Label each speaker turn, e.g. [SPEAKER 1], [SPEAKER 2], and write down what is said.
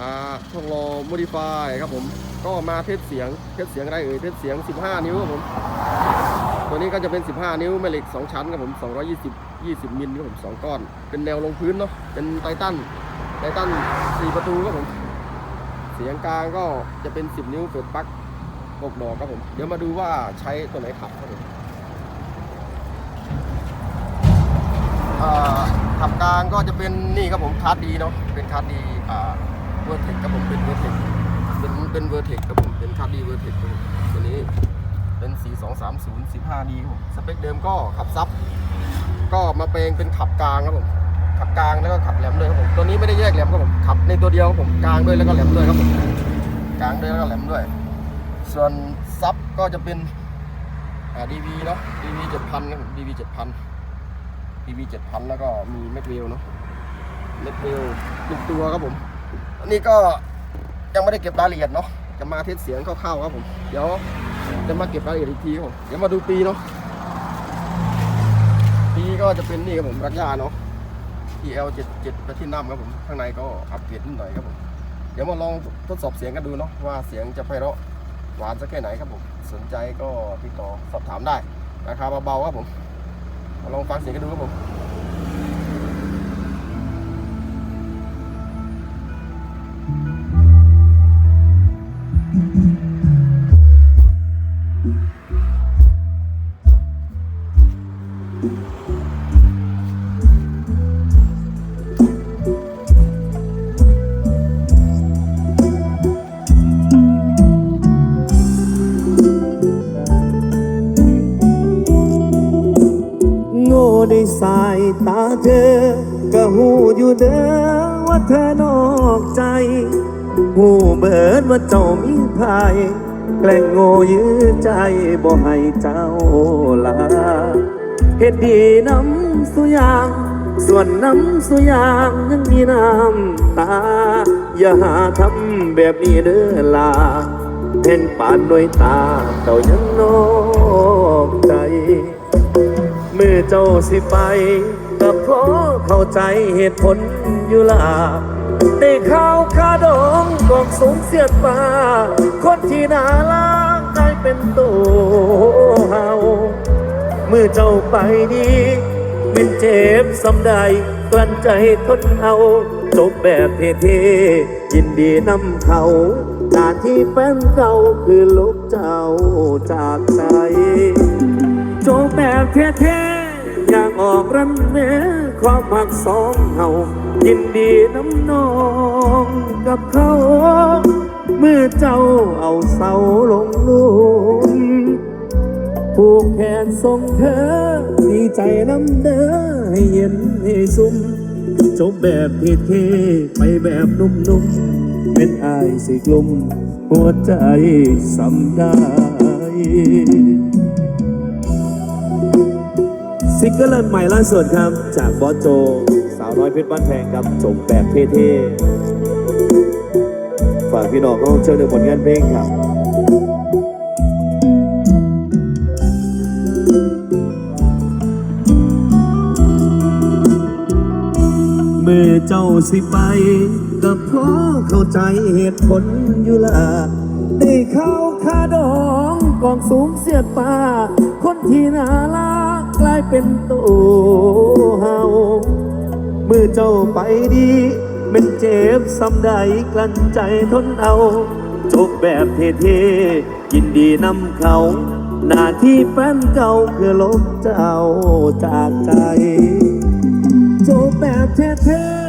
[SPEAKER 1] อ่าทองรอ modify ครับผม ก็มาเทสเสียงเทสเสียงอะไรเอ่ยเทสเสียง 15 นิ้วครับผม ตัวนี้ก็จะเป็น 15 นิ้วแม่เหล็ก 2 ชั้นครับผม 220 20มิลครับผม2ก้อน เป็นแนวลงพื้นเนาะ เป็นไททัน ไททัน 4 ประตูครับผม เสียงกลางก็จะเป็น 10 นิ้วเปิดปลั๊กกดอกครับผม เดี๋ยวมาดูว่าใช้ตัวไหนขับครับผมขับกลางก็จะเป็นนี่ครับผมคาร์ดดีเนาะ เป็นคาร์ดดีอ่า เวอร์เทคครับผมเป็นเวอร์เทคเป็นเป็นเวอร์เทคครับผมเป็นคาร์ดีเวอร์เทคครับผมตัวนี้เป็น 4 2 3 0 15ดีครับผมสเปคเดิมก็ขับซับก็มาแปลงเป็นขับกลางครับผมขับกลางแล้วก็ขับแหลมด้วยครับผมตัวนี้ไม่ได้แยกแหลมครับผมขับในตัวเดียวครับผมกลางด้วยแล้วก็แหลมด้วยครับผมกลางด้วยแล้วก็แหลมด้วย ส่วนซับก็จะเป็นอ่าดีวีเนาะดีวีเจ็ดพันครับผมดีวีเจ็ดพัน PV 7,000แล้วก็มีแม็กเวลเนาะแม็กเวลหนึ่งตัวครับผม นนี้ก็ยังไม่ได้เก็บรายละเอียดเนาะจะมาเทสเสียงคร่าวๆครับผม เดี๋ยวจะมาเก็บรายละเอียดอีกทีครับผมเดี๋ยวมาดูปีเนาะปีก็จะเป็นนี่ครับผมรักยาเนาะ TL 77 Platinum ครับผมข้างในก็อัปเกรดนิดหน่อยครับผมเดี๋ยวมาลองทดสอบเสียงกันดูเนาะว่าเสียงจะไพเราะหวานสักแค่ไหนครับผมสนใจก็ติดต่อสอบถามได้ราคาเบาๆครับผมมาลองฟังเสียงกันดูครับผมา
[SPEAKER 2] ยตาเธอ ก็หูอยู่เด้อว่าเธอนอกใจ หูเบิดว่าเจ้ามีภายแกล้งโง่ยื้อใจบ่ให้เจ้าลาเฮ็ดดีน้ำสุยาง ส่วนน้ำสุยางยังมีน้ำตา อย่าหาทำแบบนี้เด้อลาเพ่นปานด้วยตาเจ้ายังนอกใจ เมื่อเจ้าสิไปก็เพราะเข้าใจเหตุผลอยู่ล่ะได้ข้าวคาดองกองสูงเสียดฟ้าคนที่น่ารักกลายเป็นตัวเฮาเมื่อเจ้าไปดีเป็นเจ็บสำใดกลั้นใจทนเอาจบแบบเท่ๆยินดีนำเขาหน้าที่แฟนเก่าคือลบเจ้าจากใจจบแบบเท่ๆ อยากออกรันแม่ความหักสองเฮายินดีน้ำนองกับเขาเมื่อเจ้าเอาเสาลงลุมผูกแขนส่งเธอ ดีใจน้ำเด้อให้เย็นให้ซุ่มจบแบบเท่ๆไปแบบนุ่มๆ เป็นอายสิกลุ่มหัวใจสำได้ ซิงเกิลเลนใหม่ล่าสุดครับ จากบอสโจ สาวน้อยเพชรบ้านแพงครับจบแบบเท่ๆฝากพี่น้องเขาเชิญในผลงานเพลงครับเมื่อเจ้าสิไปก็เพราะเข้าใจเหตุผลอยู่ละได้เข้าคาดองกองสูงเสียดป่าคนที่น่ารัก ลายเป็นตัวเฮาเมื่อเจ้าไปดีเป็นเจ็บซ้ำใดกลั้นใจทนเอาจบแบบเท่ๆยินดีนำเขา หน้าที่แฟนเก่าคือลบเจ้าจากใจจบแบบเท่ๆ